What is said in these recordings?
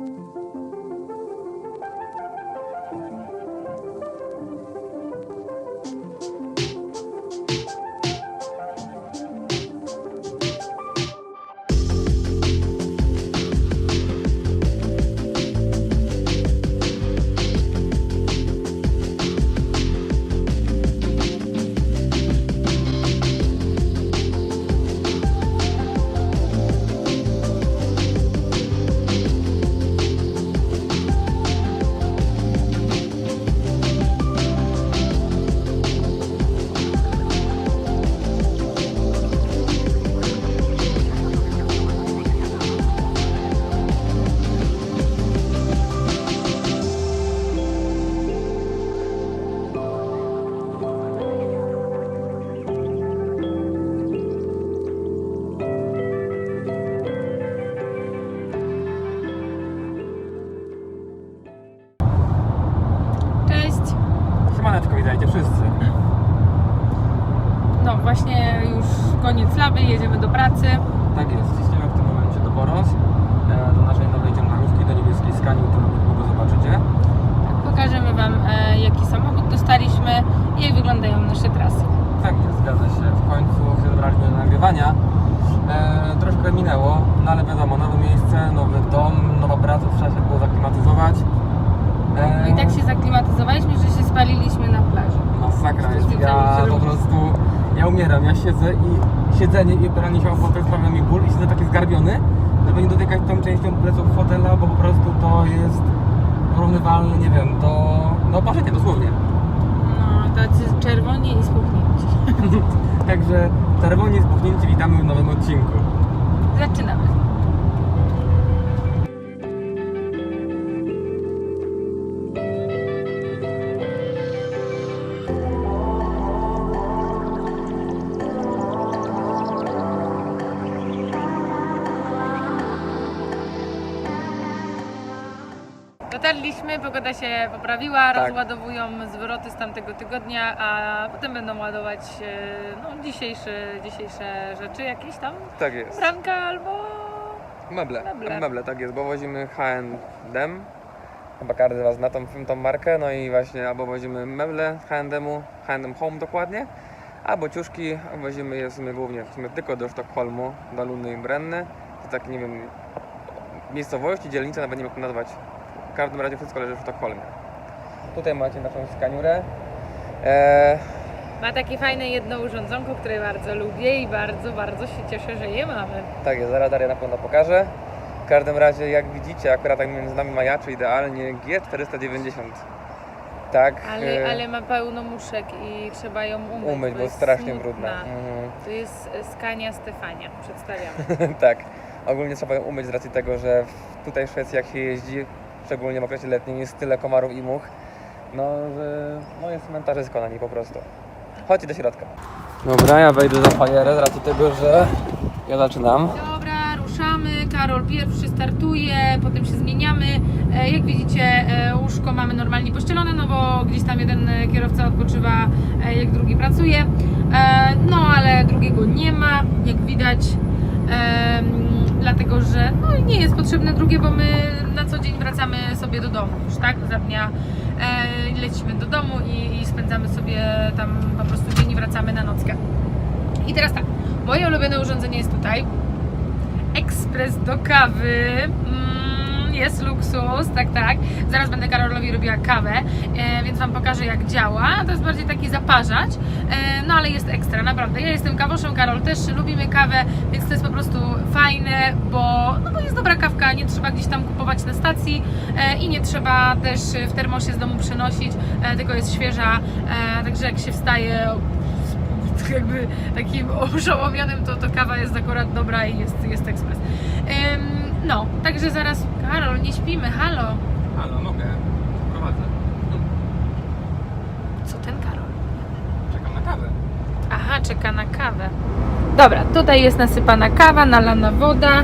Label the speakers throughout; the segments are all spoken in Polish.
Speaker 1: Thank you. Jedziemy do pracy.
Speaker 2: Tak jest, ciśniemy w tym momencie do Boros, e, do naszej nowej ciągnarówki, do niebieskiej skani, którą niedługo zobaczycie.
Speaker 1: Pokażemy Wam e, jaki samochód dostaliśmy i jak wyglądają nasze trasy.
Speaker 2: Tak jest, zgadza się. W końcu się dobraliśmy do nagrywania. E, troszkę minęło, no ale wiadomo, nowe miejsce, nowy dom, nowa praca, trzeba się było zaklimatyzować. E,
Speaker 1: No i tak się zaklimatyzowaliśmy, że się spaliliśmy na plaży.
Speaker 2: Masakra jest. Ja po prostu, ja umieram, ja siedzę i siedzenie i opieranie się o fotel sprawia mi ból i siedzę taki zgarbiony, żeby nie dotykać tą częścią pleców fotela, bo po prostu to jest porównywalne, nie wiem, do, no patrzcie dosłownie.
Speaker 1: No, tacy czerwoni i spuchnięci.
Speaker 2: Także czerwoni spuchnięci witamy w nowym odcinku.
Speaker 1: Zaczynamy. Dotarliśmy, pogoda się poprawiła,
Speaker 2: Tak.
Speaker 1: rozładowują zwroty z tamtego tygodnia, a potem będą ładować e, no, dzisiejsze, dzisiejsze rzeczy jakieś tam,
Speaker 2: Tak jest.
Speaker 1: franka albo
Speaker 2: Meble.
Speaker 1: Meble.
Speaker 2: Meble, tak jest, bo wozimy H&M. Chyba każdy z Was zna tą, tą markę, no i właśnie albo wozimy meble H&M-u, H&M Home dokładnie, albo ciuszki, a wozimy je w sumie głównie w sumie tylko do Sztokholmu, do Lundy i Brenny. To takie, nie wiem, miejscowości, dzielnice, nawet nie wiem jak to nazwać. W każdym razie wszystko leży w Sztokholmie. Tutaj macie naszą skaniurę. Eee,
Speaker 1: Ma takie fajne jedno urządzonko, które bardzo lubię i bardzo, bardzo się cieszę, że je mamy.
Speaker 2: Tak jest, zaraz Daria na pewno pokaże. W każdym razie, jak widzicie, akurat tak między nami majaczy idealnie G490. Tak,
Speaker 1: Ale,
Speaker 2: e,
Speaker 1: ale ma pełno muszek i trzeba ją umyć,
Speaker 2: umyć, bo
Speaker 1: jest
Speaker 2: strasznie
Speaker 1: smutna.
Speaker 2: brudna. Mhm.
Speaker 1: To jest e, Skania Stefania, przedstawiamy.
Speaker 2: tak, ogólnie trzeba ją umyć z racji tego, że w- tutaj w Szwecji jak się jeździ, szczególnie w okresie letnim, jest tyle komarów i much, no, że no jest cmentarzysko na niej po prostu. Chodźcie do środka. Dobra, ja wejdę za fajerę z racji tego, że ja zaczynam.
Speaker 1: Dobra, ruszamy. Karol pierwszy startuje, potem się zmieniamy. E, Jak widzicie, e, łóżko mamy normalnie pościelone, no bo gdzieś tam jeden kierowca odpoczywa, e, jak drugi pracuje. No ale drugiego nie ma, jak widać. Dlatego, że no, nie jest potrzebne drugie, bo my na co dzień wracamy sobie do domu już, tak? Za dnia e, lecimy do domu i, i spędzamy sobie tam po prostu dzień i wracamy na nockę. I teraz tak, moje ulubione urządzenie jest tutaj. Ekspres do kawy. Mm, jest luksus, tak, tak. Zaraz będę Karolowi robiła kawę, e, więc Wam pokażę jak działa. To jest bardziej taki zaparzacz, e, no ale jest ekstra, naprawdę. Ja jestem kawoszem, Karol też lubimy kawę, więc to jest po prostu fajne, bo, no bo jest dobra kawka, nie trzeba gdzieś tam kupować na stacji e, i nie trzeba też w termosie z domu przynosić, e, tylko jest świeża, e, także jak się wstaje jakby takim oszołomionym, to, to kawa jest akurat dobra i jest, jest ekspres. No, także zaraz, Karol, nie śpimy, halo.
Speaker 2: Halo, mogę. Prowadzę.
Speaker 1: Co ten Karol?
Speaker 2: Czekam na kawę.
Speaker 1: Aha, czeka na kawę. Dobra, tutaj jest nasypana kawa, nalana woda.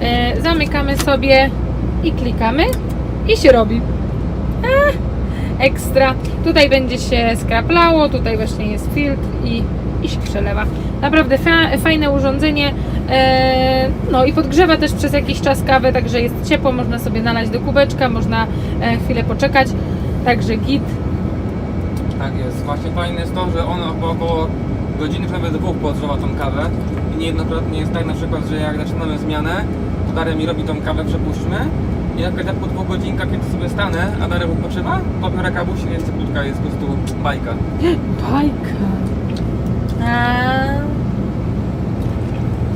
Speaker 1: E, zamykamy sobie i klikamy i się robi. A, ekstra. Tutaj będzie się skraplało, tutaj właśnie jest filtr i, i się przelewa. Naprawdę fa fajne urządzenie. E, no i podgrzewa też przez jakiś czas kawę, także jest ciepło, można sobie nalać do kubeczka, można e, chwilę poczekać. Także git.
Speaker 2: Tak jest. Właśnie fajne jest to, że on po około godziny, nawet dwóch podgrzewa tą kawę. I niejednokrotnie jest tak na przykład, że jak zaczynamy zmianę, to Daria mi robi tą kawę, przepuśćmy. I na przykład ja po dwóch godzinkach, kiedy sobie stanę, a Daria wypoczywa, to biorę kawusi, jest cieplutka, jest po prostu bajka.
Speaker 1: Bajka.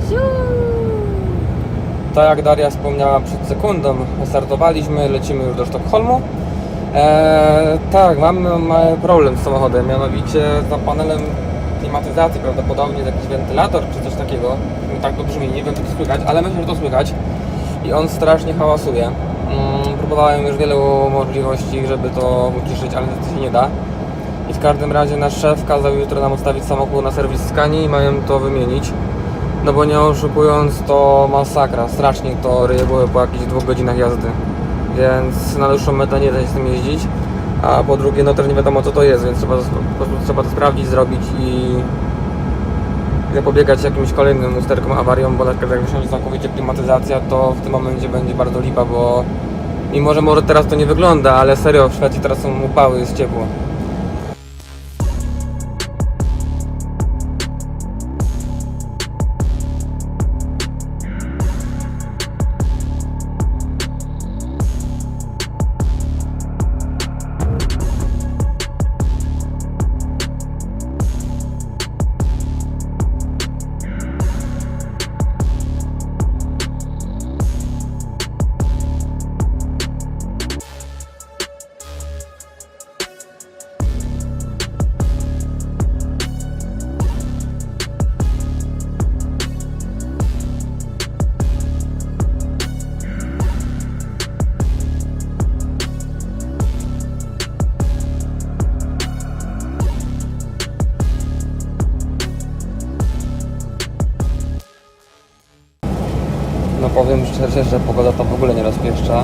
Speaker 1: Ziu.
Speaker 2: Tak jak Daria wspomniała przed sekundą, startowaliśmy, lecimy już do Sztokholmu. Eee, tak, mamy problem z samochodem, mianowicie za panelem klimatyzacji prawdopodobnie jakiś wentylator czy coś takiego. No, tak to brzmi, nie wiem czy to słychać, ale myślę, że to słychać. I on strasznie hałasuje. Mm, próbowałem już wielu możliwości, żeby to uciszyć, ale to się nie da. I w każdym razie nasz szef kazał jutro nam odstawić samochód na serwis Skani i mają to wymienić. No bo nie oszukując, to masakra. Strasznie to ryje głowy po jakichś dwóch godzinach jazdy. Więc na dłuższą metę nie da się z tym jeździć. A po drugie, no też nie wiadomo co to jest, więc trzeba, trzeba to sprawdzić, zrobić i zapobiegać jakimś kolejnym usterkom, awariom, bo na przykład jak wysiądzie całkowicie klimatyzacja, to w tym momencie będzie bardzo lipa, bo mimo, że może teraz to nie wygląda, ale serio w Szwecji teraz są upały, jest ciepło. Że pogoda to w ogóle nie rozpieszcza.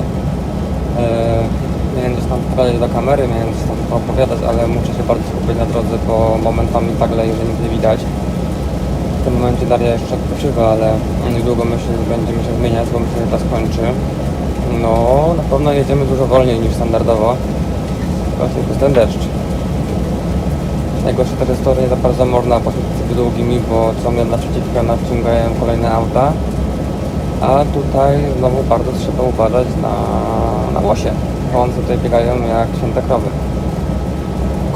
Speaker 2: Eee, miałem gdzieś tam powiedzieć do kamery, miałem gdzieś tam to opowiadać, ale muszę się bardzo skupić na drodze, bo momentami tak leje, że nic nie widać. W tym momencie Daria jeszcze odpoczywa, ale niedługo myślę, że będziemy się zmieniać, bo myślę, że to skończy. No, na pewno jedziemy dużo wolniej niż standardowo. Właśnie przez ten deszcz. Najgorsze to jest to, że nie za bardzo można zbyt długimi, bo co mnie naprzeciwko naciągają kolejne auta. A tutaj znowu bardzo trzeba uważać na, na łosie, bo one tutaj biegają jak święte krowy.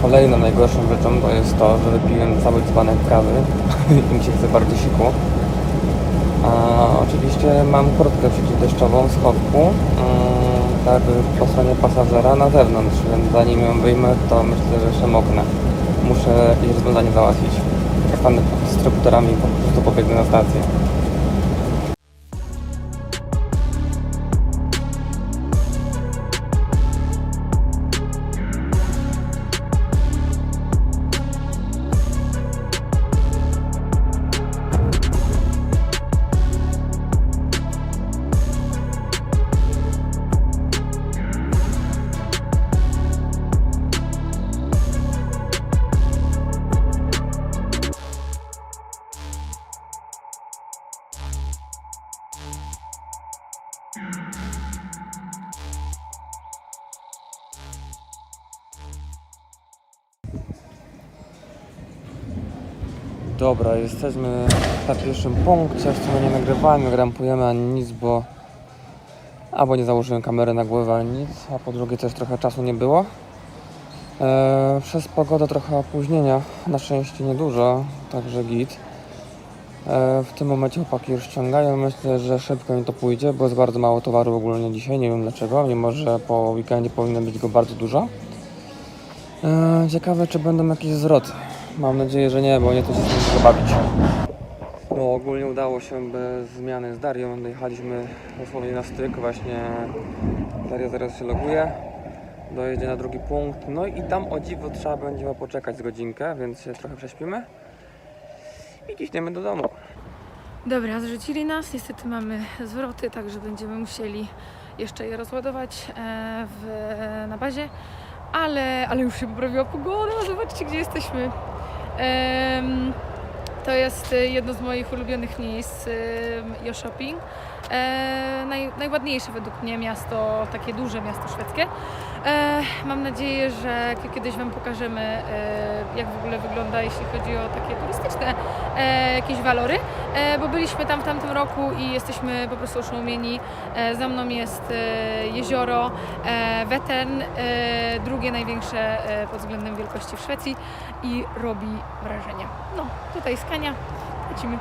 Speaker 2: Kolejną najgorszą rzeczą to jest to, że wypiłem cały dzbanek kawy i mi się chce bardzo siku. A oczywiście mam kurtkę przeciwdeszczową z chowku, mm, tak po stronie pasażera na zewnątrz, więc zanim ją wyjmę, to myślę, że jeszcze moknę. Muszę jakieś rozwiązanie załatwić. Stanę pod dystrybutorami po prostu pobiegnę na stację. Dobra, jesteśmy na pierwszym punkcie, w sumie nie nagrywamy, rampujemy ani nic, bo albo nie założyłem kamery na głowę ani nic, a po drugie też trochę czasu nie było. Eee, przez pogodę trochę opóźnienia, na szczęście niedużo, także git. Eee, w tym momencie chłopaki już ściągają, myślę, że szybko im to pójdzie, bo jest bardzo mało towaru ogólnie dzisiaj, nie wiem dlaczego, mimo że po weekendzie powinno być go bardzo dużo. Eee, ciekawe, czy będą jakieś zwroty. Mam nadzieję, że nie, bo nie to się tylko bawić. No ogólnie udało się bez zmiany z Darią. Dojechaliśmy dosłownie na styk. Właśnie Daria zaraz się loguje. Dojedzie na drugi punkt. No i tam o dziwo trzeba będzie poczekać z godzinkę, więc się trochę prześpimy. I ciśniemy do domu.
Speaker 1: Dobra, zrzucili nas. Niestety mamy zwroty, także będziemy musieli jeszcze je rozładować e, w, na bazie. Ale, ale już się poprawiła pogoda. Zobaczcie, gdzie jesteśmy. To jest y, jedno z moich ulubionych miejsc, y, Jo Shopping. E, naj, najładniejsze według mnie miasto, takie duże miasto szwedzkie. Mam nadzieję, że kiedyś Wam pokażemy, e, jak w ogóle wygląda, jeśli chodzi o takie turystyczne e, jakieś walory, e, bo byliśmy tam w tamtym roku i jesteśmy po prostu oszołomieni. Za mną jest jezioro Wetern, e, drugie największe pod względem wielkości w Szwecji i robi wrażenie. No, tutaj skania, lecimy.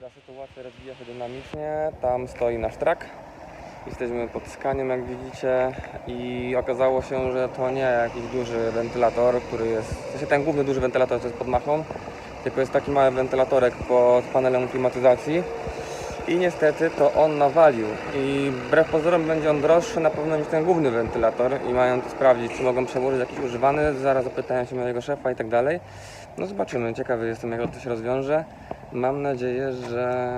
Speaker 2: Dobra, sytuacja rozwija się dynamicznie. Tam stoi nasz trak. Jesteśmy pod skaniem, jak widzicie, i okazało się, że to nie jakiś duży wentylator, który jest. W sensie ten główny duży wentylator to jest pod machą, tylko jest taki mały wentylatorek pod panelem klimatyzacji. I niestety to on nawalił. I wbrew pozorom będzie on droższy na pewno niż ten główny wentylator. I mają to sprawdzić, czy mogą przełożyć jakiś używany. Zaraz zapytają się mojego szefa i tak dalej. No zobaczymy, ciekawy jestem jak to się rozwiąże. Mam nadzieję, że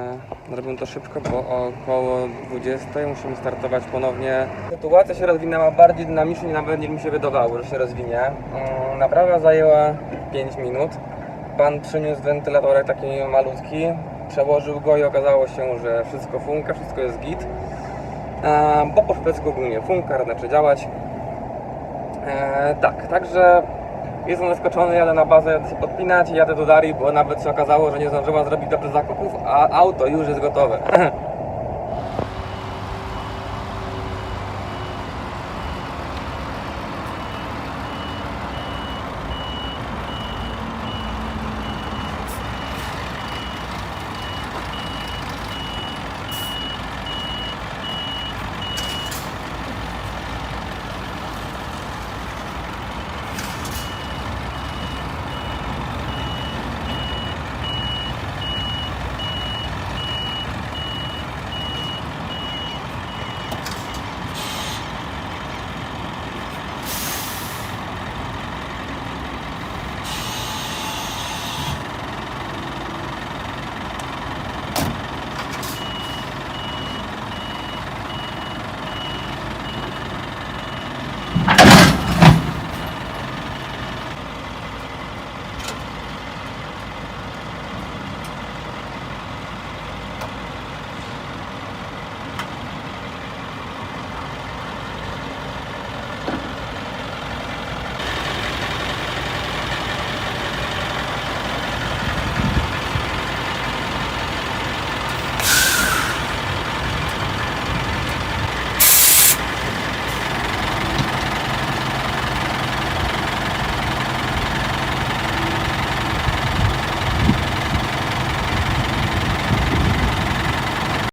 Speaker 2: zrobią to szybko, bo około 20 musimy startować ponownie. Sytuacja się rozwinęła bardziej dynamicznie, nawet niż mi się wydawało, że się rozwinie. Mm, Naprawa zajęła 5 minut. Pan przyniósł wentylatorek taki malutki, przełożył go i okazało się, że wszystko funka, wszystko jest git. E, bo po szwedzku ogólnie funka, znaczy działać. E, tak, także jestem zaskoczony, jadę na bazę, jadę się podpinać jadę do Darii, bo nawet się okazało, że nie zdążyła zrobić dobrze zakupów, a auto już jest gotowe.